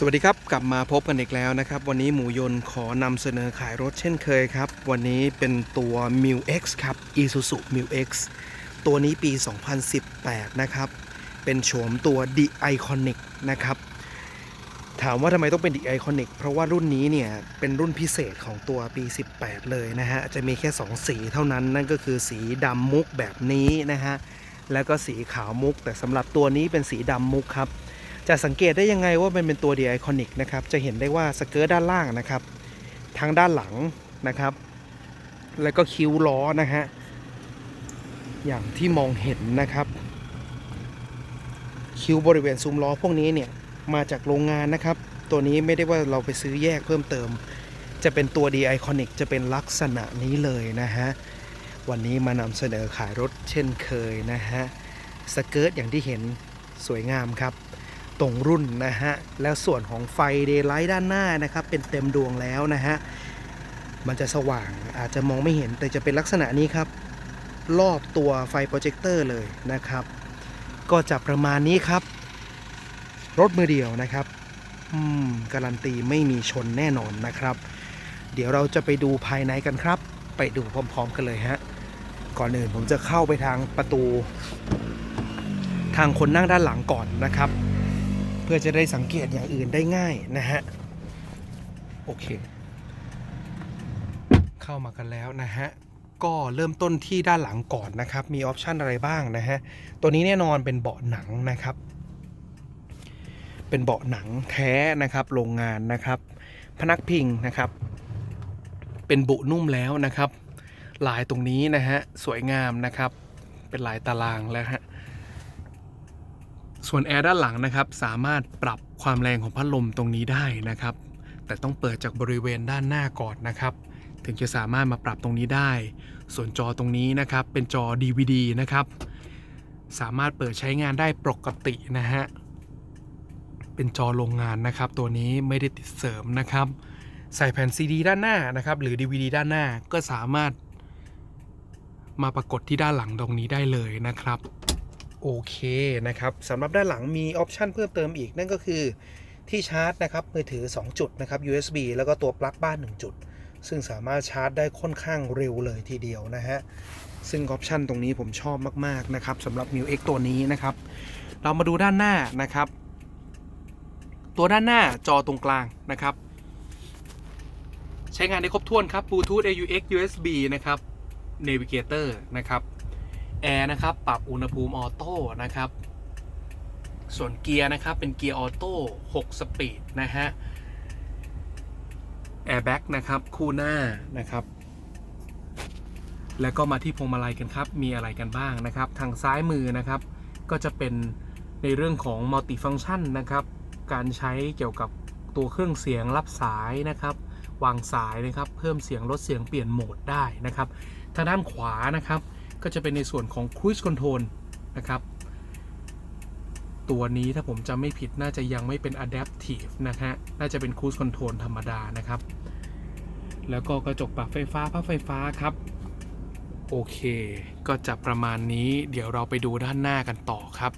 สวัสดีครับ กลับมาพบกันอีกแล้วนะครับ วันนี้หมูยนขอนำเสนอขายรถเช่นเคยครับ วันนี้เป็นตัว m i l X ครับ Isuzu m i l X ตัวนี้ปี 2018 นะครับ เป็นโฉมตัว The Iconic นะครับ ถามว่าทำไมต้องเป็น The Iconic เพราะว่ารุ่นนี้เนี่ย เป็นรุ่นพิเศษของตัวปี 18 เลยนะฮะ จะมีแค่ 2 สีเท่านั้น นั่นก็คือสีดำมุกแบบนี้นะฮะ แล้วก็สีขาวมุก แต่สำหรับตัวนี้เป็นสีดำมุกครับ จะสังเกตได้ยังไงว่ามันเป็นตัว The Iconic นะครับ จะเห็นได้ว่าสเกิร์ตด้านล่างนะครับทางด้านหลังนะครับ แล้วก็คิ้วล้อนะฮะ อย่างที่มองเห็นนะครับ คิ้วบริเวณซุ้มล้อพวกนี้เนี่ยมาจากโรงงานนะครับ ตัวนี้ไม่ได้ว่าเราไปซื้อแยกเพิ่มเติม จะเป็นตัว The Iconic จะเป็นลักษณะนี้เลยนะฮะ วันนี้มานำเสนอขายรถเช่นเคยนะฮะ สเกิร์ตอย่างที่เห็นสวยงามครับ ตรงรุ่นนะฮะ แล้วส่วนของไฟเดย์ไลท์ด้านหน้านะครับ เป็นเต็มดวงแล้วนะฮะ มันจะสว่างอาจจะมองไม่เห็นแต่จะเป็นลักษณะนี้ครับ รอบตัวไฟโปรเจคเตอร์เลยนะครับ ก็จะประมาณนี้ครับ รถมือเดียวนะครับ อืม การันตีไม่มีชนแน่นอนนะครับ เดี๋ยวเราจะไปดูภายในกันครับ ไปดูพร้อม ๆ กันเลยฮะ ก่อนอื่นผมจะเข้าไปทางประตู ทางคนนั่งด้านหลังก่อนนะครับ พื่อจะได้สังเกตอย่างอื่นได้ง่ายนะฮะ โอเค เข้ามากันแล้วนะฮะ ก็เริ่มต้นที่ด้านหลังก่อนนะครับ มีออปชันอะไรบ้างนะฮะ ตัวนี้แน่นอนเป็นเบาะหนังนะครับ เป็นเบาะหนังแท้นะครับ โรงงานนะครับ พนักพิงนะครับ เป็นบุนุ่มแล้วนะครับ ลายตรงนี้นะฮะ สวยงามนะครับ เป็นลายตารางแล้วฮะ ส่วนแอร์ด้านหลังนะครับสามารถปรับความแรงของพัดลมตรงนี้ได้นะครับ แต่ต้องเปิดจากบริเวณด้านหน้าก่อนนะครับ ถึงจะสามารถมาปรับตรงนี้ได้ ส่วนจอตรงนี้นะครับเป็นจอ DVD นะครับ สามารถเปิดใช้งานได้ปกตินะฮะเป็นจอโรงงานนะครับ ตัวนี้ไม่ได้ติดเสริมนะครับ ใส่แผ่น CD ด้านหน้านะครับ หรือ DVD ด้านหน้าก็สามารถมาปรากฏที่ด้านหลังตรงนี้ได้เลยนะครับ โอเคนะครับสำหรับด้านหลังมีออปชันเพิ่มเติมอีกนั่นก็คือที่ชาร์จนะครับมือถือ 2 จุดนะครับ USB แล้วก็ตัวปลั๊กบ้าน 1 จุด ซึ่งสามารถชาร์จได้ค่อนข้างเร็วเลยทีเดียวนะฮะซึ่งออปชันตรงนี้ผมชอบมากๆนะครับสำหรับ m ิ X ตัวนี้นะครับ เรามาดูด้านหน้านะครับ ตัวด้านหน้าจอตรงกลางนะครับ ใช้งานได้ครบถ้วนครับ Bluetooth AUX USB นะครับ Navigator นะครับ แอร์นะครับปรับอุณหภูมิออโต้นะครับ ส่วนเกียร์นะครับเป็นเกียร์ออโต้6สปีดนะฮะแอร์แบ็กนะครับคู่หน้านะครับ แล้วก็มาที่พวงมาลัยกันครับ มีอะไรกันบ้างนะครับ ทางซ้ายมือนะครับ ก็จะเป็นในเรื่องของมัลติฟัง c t ชันนะครับ การใช้เกี่ยวกับตัวเครื่องเสียงรับสายนะครับ วางสายนะครับ เพิ่มเสียงลดเสียงเปลี่ยนโหมดได้นะครับ ทางด้านขวานะครับ ก็จะเป็นในส่วนของ Cruise Control นะครับ ตัวนี้ถ้าผมจำไม่ผิดน่าจะยังไม่เป็น Adaptive นะฮะ น่าจะเป็น Cruise Control ธรรมดานะครับ แล้วก็กระจกปรับไฟฟ้าพับไฟฟ้าครับ โอเค ก็จะประมาณนี้เดี๋ยวเราไปดูด้านหน้ากันต่อครับ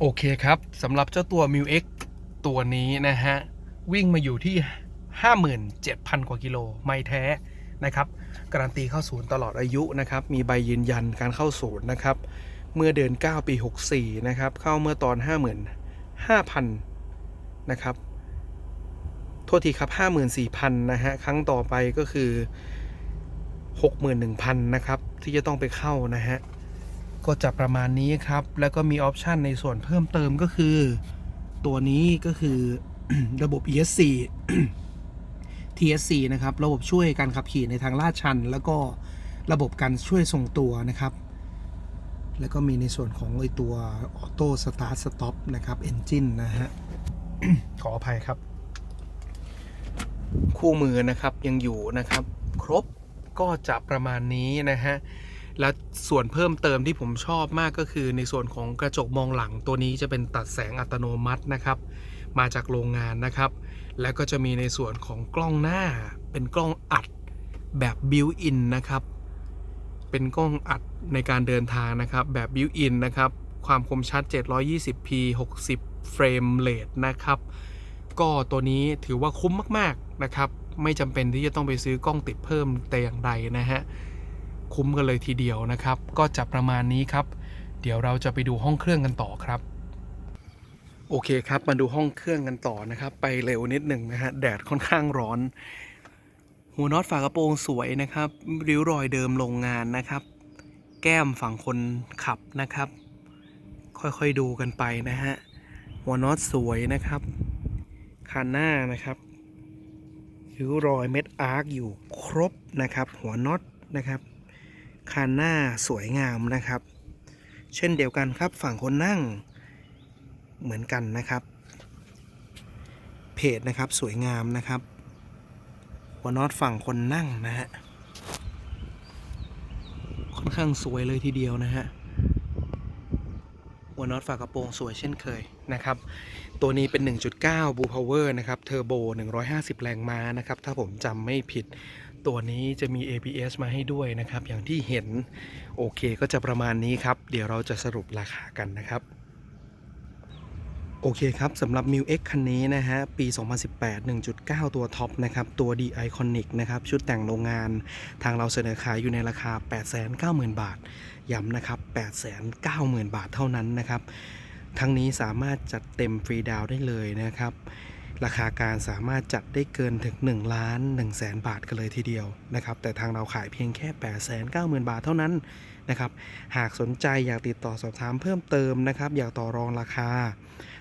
โอเคครับสำหรับเจ้าตัว m ิ X ตัวนี้นะฮะ วิ่งมาอยู่ที่ 57,000 กว่ากิโลไม่แท้นะครับ การันตีเข้าศูนย์ตลอดอายุนะครับ มีใบยืนยันการเข้าศูนย์นะครับ เมื่อเดือน 9 ปี 64 นะครับ เข้าเมื่อตอน 55,000 นะครับ โทษทีครับ 54,000 นะฮะ ครั้งต่อไปก็คือ 61,000 นะครับ ที่จะต้องไปเข้านะฮะ ก็จะประมาณนี้ครับ แล้วก็มีออปชันในส่วนเพิ่มเติมก็คือ ตัวนี้ก็คือระบบ ESC TSC นะครับ ระบบช่วยการขับขี่ในทางลาดชัน แล้วก็ระบบการช่วยทรงตัวนะครับ แล้วก็มีในส่วนของไอตัวออโต้สตาร์ทสต็อปนะครับ Engine นะฮะ ขออภัยครับ คู่มือนะครับยังอยู่นะครับ ครบก็จะประมาณนี้นะฮะ และส่วนเพิ่มเติมที่ผมชอบมากก็คือในส่วนของกระจกมองหลังตัวนี้จะเป็นตัดแสงอัตโนมัตินะครับ มาจากโรงงานนะครับ แล้วก็จะมีในส่วนของกล้องหน้า เป็นกล้องอัดแบบบิวอินนะครับ เป็นกล้องอัดในการเดินทางนะครับ แบบบิวอินนะครับ ความคมชัด 720p 60 เฟรมเรทนะครับ ก็ตัวนี้ถือว่าคุ้มมากๆนะครับ ไม่จำเป็นที่จะต้องไปซื้อกล้องติดเพิ่มแต่อย่างใดนะฮะ คุ้มกันเลยทีเดียวนะครับ ก็จะประมาณนี้ครับ เดี๋ยวเราจะไปดูห้องเครื่องกันต่อครับ โอเคครับมาดูห้องเครื่องกันต่อนะครับ ไปเร็วนิดหนึ่งนะฮะแดดค่อนข้างร้อน หัวน็อตฝากระโปรงสวยนะครับริ้วรอยเดิมโรงงานนะครับ แก้มฝั่งคนขับนะครับ ค่อยๆดูกันไปนะฮะหัวน็อตสวยนะครับคันหน้านะครับริ้วรอยเม็ดอาร์คอยู่ครบนะครับ หัวน็อตนะครับคันหน้าสวยงามนะครับ เช่นเดียวกันครับฝั่งคนนั่ง เหมือนกันนะครับ เพจนะครับสวยงามนะครับหัวน็อตฝั่งคนนั่งนะฮะค่อนข้างสวยเลยทีเดียวนะฮะหัวน็อตฝากระโปรงสวยเช่นเคยนะครับ ตัวนี้เป็น 1.9 Blue Power นะครับ เทอร์โบ 150 แรงม้านะครับ ถ้าผมจำไม่ผิด ตัวนี้จะมี ABS มาให้ด้วยนะครับ อย่างที่เห็น โอเคก็จะประมาณนี้ครับ เดี๋ยวเราจะสรุปราคากันนะครับ โอเคครับสำหรับ m i u X คันนี้นะฮะ ปี 2018 1.9 ตัวท็อปนะครับ ตัว D Iconic นะครับ ชุดแต่งโรงงาน ทางเราเสนอขายอยู่ในราคา 890,000 บาท ย้ำนะครับ 890,000 บาทเท่านั้นนะครับ ทั้งนี้สามารถจัดเต็มฟรีดาวได้เลยนะครับ ราคาการสามารถจัดได้เกินถึง1ล้าน1แสนบาทกันเลยทีเดียวนะครับ แต่ทางเราขายเพียงแค่ 890,000 บาทเท่านั้นนะครับ หากสนใจอยากติดต่อสอบถามเพิ่มเติมนะครับ อยากต่อรองราคา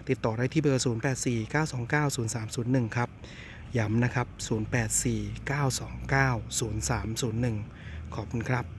ติดต่อได้ที่เบอร์ 0849290301 ครับ ย้ำนะครับ 0849290301 ขอบคุณครับ